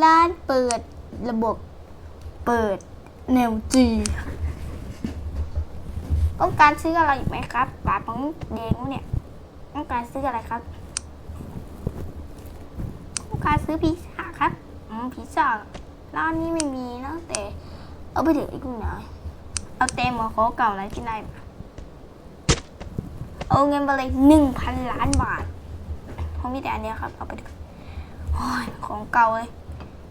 ร้านเปิดระบบเปิดแนวจีต้องการซื้ออะไรอีกไหมครับปาของแดงวะเนี่ยต้องการซื้ออะไรครับต้องการซื้อพิซซ่าครับอืมพิซซ่าร้านนี้ไม่มีนะแต่เอาไปถึงอีกหน่อยเอาเต็มมาขอเก่าอะไรที่ได้มาเอาเงินไปเลยหนึ่งพันล้านบาทเขามีแต่อันเนี้ยครับเอาไปเถอะโอ้ยของเก่าเลย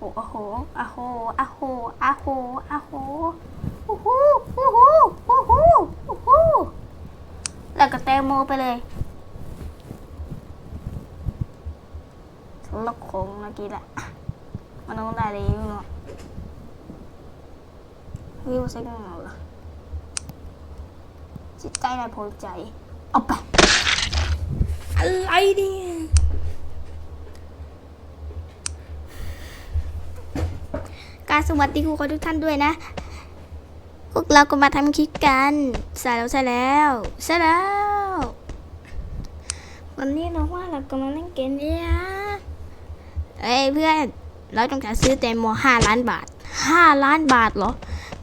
โอ้โหอะโหอ้โหอะโหอะโหโอ้โหโอ้โหโอ้โหโอ้โหแล้วก็เตะโมไปเลยสำหรับขงเมื่อกี้แหละมันต้องได้เลยเนาะวิวเซ็งเงาละจิตใจนายพลใจเอาไปอะไรเนี่ย การสวัสดีครูขอทุกท่านด้วยนะ พวกเราก็มาทำคลิปกันใช่แล้วใช่แล้วใช่แล้ว วันนี้เราว่าเรากำลังเล่นเกมเนี่ยเอ้ยเพื่อน เราต้องการซื้อแตงโมห้าล้านบาทห้าล้านบาทเหรอ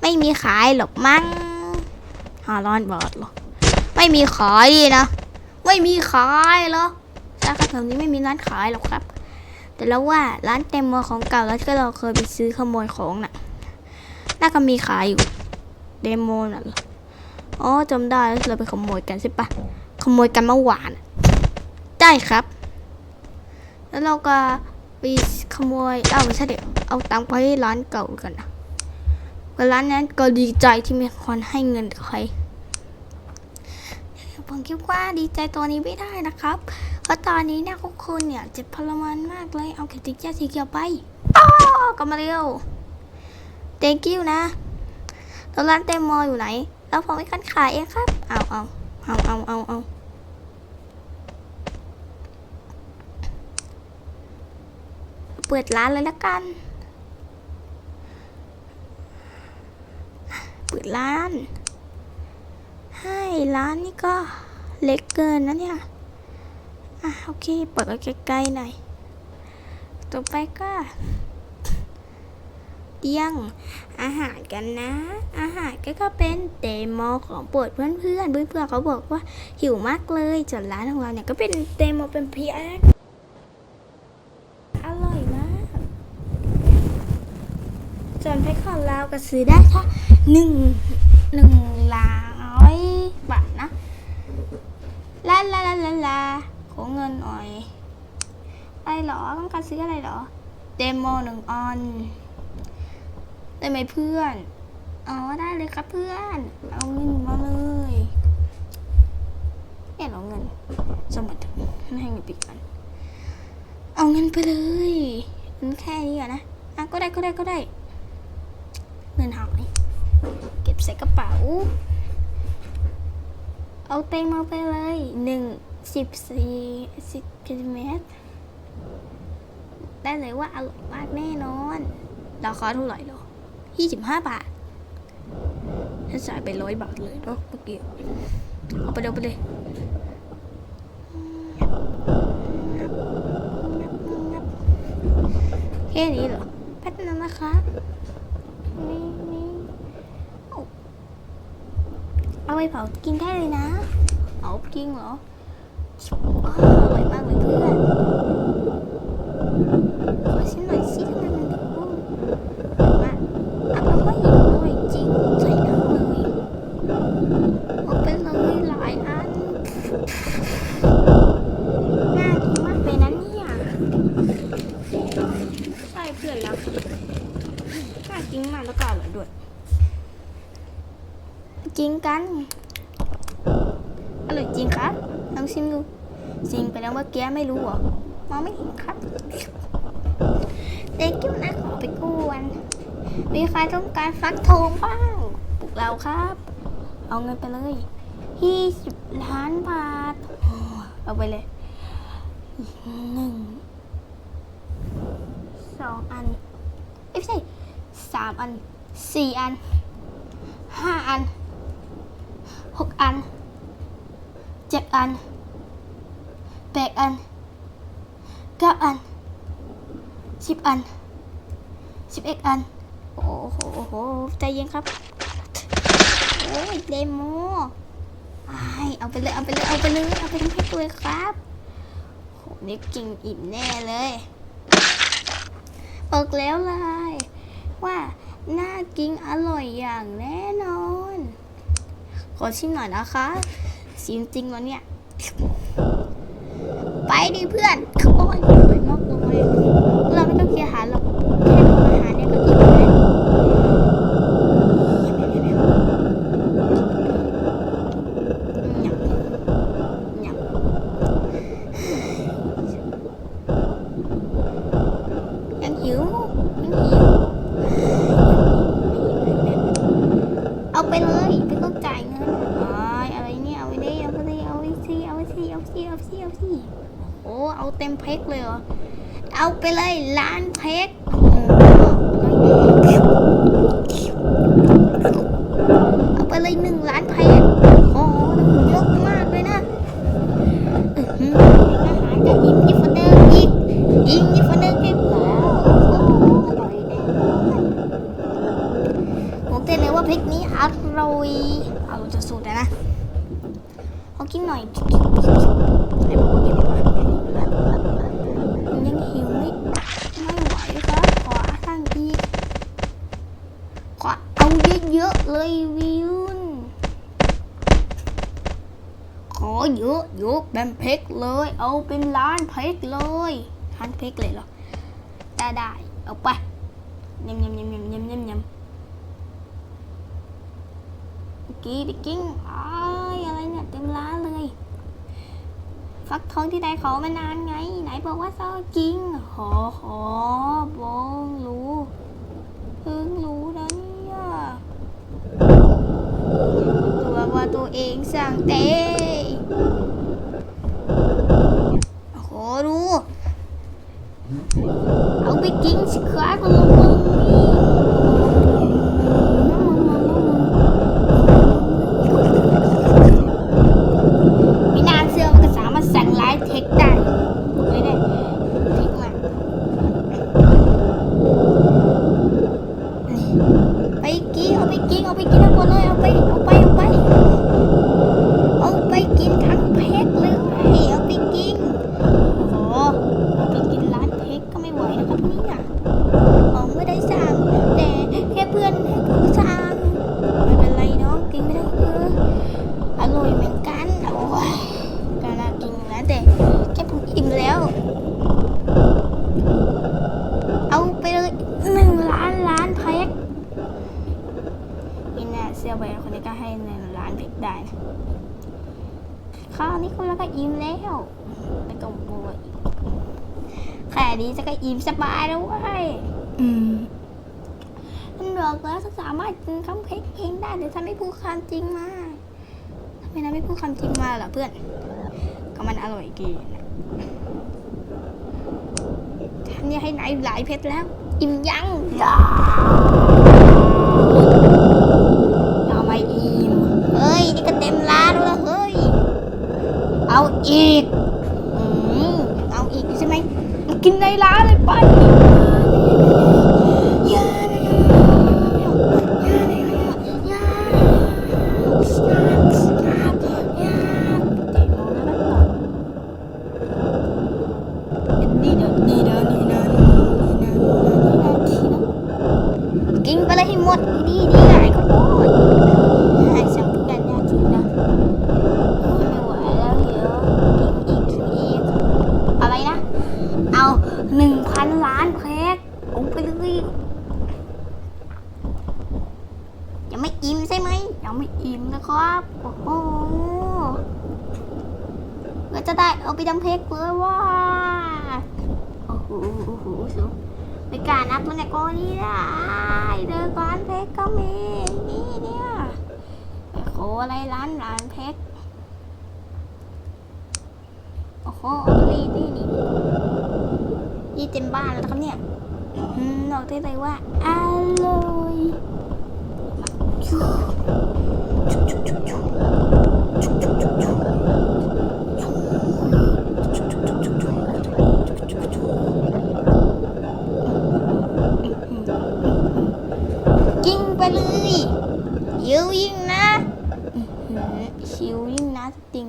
ไม่มีขายหรอกมั้งห้าล้านบาทเหรอ ไม่มีขายดีนะ ไม่มีขายเหรอสาขาแถวนี้ไม่มีร้านขายหรอกครับ แต่แล้วว่าร้านแตงโมของเก่าแล้วก็เราเคยไปซื้อขโมยของน่ะ น่าก็มีขายอยู่ เดโมน่ะอ๋อจำได้แล้วเราไปขโมยกันใช่ปะขโมยกันเมื่อวานได้ครับ แล้วเราก็ไปขโมยเอ้าไม่ใช่เดี๋ยวเอาตังค์ไปร้านเก่ากันนะก็ร้านนั้นก็ดีใจที่มีคนให้เงินใครผมคิดว่าดีใจตัวนี้ไม่ได้นะครับ เพราะตอนนี้เนี่ยพวกคุณเนี่ยเจ็บพลมานมากเลย เอาแคติกแจ๊สีเขียวไปอ้อกลับมาเร็ว thank you นะแล้วร้านเต็มมออยู่ไหน แล้วผมไม่คันขายเองครับ เอาเอาเอาเอาเอาเอาเปิดร้านเลยละกัน เปิดร้าน ให้ร้านนี่ก็เล็กเกินนะเนี่ย อะโอเค เปิดใกล้ๆหน่อย ต่อไปก็เตียงอาหารกันนะ อาหารก็ก็เป็นเดโมของโปรดเพื่อนเพื่อนเพื่อนเขาบอกว่าหิวมากเลยจนร้านของเราเนี่ยก็เป็นเดโมเป็นพีแอคอร่อยมากจนแพ็คของเราก็ซื้อได้ค่ะหนึ่งหนึ่งร้อยบาทนะลาลาลาลาลา นหน่อยอะไรเหรอต้องการซื้ออะไรเหรอ เดโมหนึ่งออนได้ไหมเพื่อน อ๋อได้เลยครับเพื่อน เอาเงินมาเลยเนี่ยเอาเงิน สมบัติให้เงินปิดกันเอาเงินไปเลยเงินแค่นี้อะนะอะก็ได้ก็ได้ก็ได้ เงินหายเก็บใส่กระเป๋า เอาเต็มมาไปเลยหนึ่ง สิบสี่สิบเซนติเมตรได้เลยว่าอร่อยมากแน่นอนราคาเท่าไหร่หรอยี่สิบห้าบาทฉันจ่ายไปร้อยบาทเลยเนาะเมื่อกี้เอาไปเดี๋ยวไปเลยแค่นี้เหรอแป๊บนึงนะคะนี่นี่เอาเอาไปเผากินได้เลยนะเอาจริงเหรอ โอ้ยมากเหมือนเพื่อน ลองชิมดูชิมไปแล้วเมื่อกี้ไม่รู้เหรอมองไม่เห็นครับเด็กกิ้วนะขอไปกวนมีใครต้องการฟักทองบ้างปลุกเราครับ เอาเงินไปเลยยี่สิบล้านบาทเอาไปเลยหนึ่งสองอันเอ้ยไม่ใช่สามอันสี่อันห้าอันหกอัน เจ็ดอันแปดอันเก้าอันสิบอันสิบเอ็ดอัน โอ้โหโอ้โหใจเย็นครับ โอ้ยเดโมไอเอาไปเลย เอาไปเลย เอาไปเลย เอาไปทำให้ตัวครับโหนี่กินอิ่มแน่เลยบอกแล้วเลยว่าน่ากินอร่อยอย่างแน่นอน ขอชิมหน่อยนะคะ สีจริงๆแล้วเนี่ย ไปดิเพื่อนโอ้ยอร่อยมยเราไม่ต้องกินอาหารหรอกแค่ดูอาหารเนี่ยก็อิ่มแล้วหยับยังหิวยังหิว เอาไปเลยไม่ต้องจ่ายเงินอายอะไรเนี่ยเอาไปดิเอาไปดิเอาไปสิ เอาสิเอาสิเอาสิโอ้เอาเต็มเพกเลยเหรอเอาไปเลยล้านเพกเอาไปเลยหนึ่งล้านเพกโอ้เยอะมากเลยนะอาหารจะอิ่มยิ่งกว่าเดอีกอิ่มยิ่งกว่าเดิมอีกแล้วโอ้โหอร่อยแน่นอนผมเต้นเลยว่าพริกนี้อร่อยเอาจะสูตรนะ กินหน่อยไหนบอกว่ากินดีกว่ายังหิวไม่ไม่ไหวครับขอสั่งอีกขอเอาเยอะๆเลยวิวนขอเยอะเยอะเป็นเพกเลย เอาเป็นล้านเพกเลยล้านเพกเลยเหรอได้ได้เอาไปยำยำยำยำยำยำยำกี้ไปกิ้งอ้ายอะไรเนี่ยเต็มร้านเลย ฟักทองที่ได้ขอมานานไง ไหนบอกว่าเศร้าจริงขอขอบองรู้เพิ่งรู้นะเนี่ยตัวว่าตัวเองสั่งเตโอ้โหดูเอาไปกินสิครับคุณลุงมึงมีนานเสื้อมันก็สามารถสั่งไลฟ์เทคได้เลยเนี่ยเทคมาไปกินเอาไปกินเอาไปกินทั้งหมดเลยเอาไปเอาไปเอาไปเอาไปกินทั้งเพชรเลยเอาไปกินโอ้โหเอาไปกินร้านเพชรก็ไม่ไหวนะครับ เนี่ยผมไม่ได้สั่งแต่แค่เพื่อนให้ผมสั่งไม่เป็นไรน้องกินไม่ได้เอออร่อยเหมือนกันโอ้ยก็น่ากินนะแต่แค่ผมอิ่มแล้ว เอาไปเลยหนึ่งล้านล้านเพชรนี่น่ะเซียวแบนคนนี้ก็ให้หนึ่งล้านเพชรได้นะข้าวนี้คนละก็อิ่มแล้วไม่ต้องกลัวอีก ค่นี้จะก็อิ่มสบายแล้วเว้ยอืมมันบอกแล้วสามารถกินข้าวเพชรเองได้แต่ถ้าไม่พูดความจริงมาทำไมนะไม่พูดความจริงมาล่ะเพื่อน ก็มันอร่อยดีนะทำเนี่ยให้ไหนหลายเพชรแล้ว อิ่มยังอย่าเอาไม่อิ่มเฮ้ย นี่ก็เต็มร้านแล้วเฮ้ย เอาอีก ร้านเลยไปอย่านะอย่านะอย่าอย่าอย่าเดี๋ยวนะแล้วต่อ นี่เด้อนี่เด้อนี่เด้อนี่เด้อนี่เด้อนี่เด้อนี่เด้อกินไปเลยให้หมดดีดีไงก็หมดให้สั่งกันยาจริงนะไม่ไหวแล้วเดี๋ยวกินอีกกินอีกอะไรนะ เอา หนึ่งพันล้านเพกเอาไปเลยยังไม่อิ่มใช่ไหมยังไม่อิ่มนะครับ โอ้โหเราจะได้เอาไปทำเพกเพื่อว่าโอ้โหโอ้โหสูงไม่กล้านับมันแต่ก้อนนี้ได้เดินก้อนเพชรก็มีนี่เนี่ยไปขออะไรร้านร้านเพชรโอ้โหนี่นี่นี่ ยี่เต็มบ้านแล้วครับเนี่ยบอกได้เลยว่าอร่อยยิงไปเลยยิวยิงนะอื้อหือหิวยิงนะจริง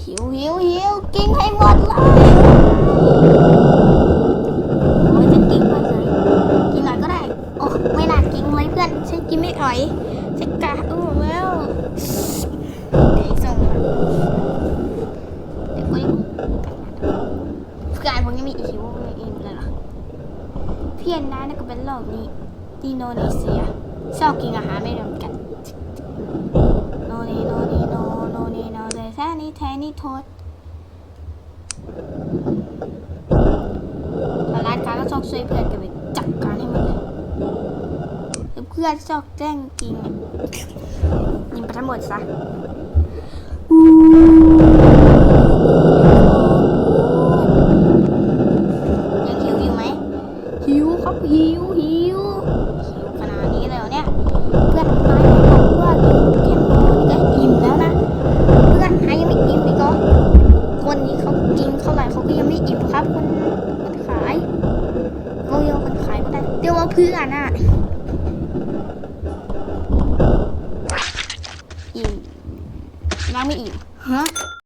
หิวหิวหิวกินให้หมดเลยโอ้ยจะกินไปเลยกินหน่อยก็ได้ โอ้ไม่น่ากินเลยเินไม่อ่อยฉันกะอู้แล้วเดี๋ยวส่งเดี๋ยวกูเพื่อนพวกนี้มีอีกว่าไม่อิ่มเลยเหรอเพียนนะนั่นก็เป็นโลกนี้อินโนีเซียชอบกินอาหารไม่เหมือนกันโนนีโนนีโนโนนีโนเดแท้นี่แท้นี่โทษแต่ร้านค้าก็ชอบช่วยเพื่อนกันไปจัดการให้หมดเลยแล้วเพื่อนชอบแกล้งกินอะยิงไปทั้งหมดซะ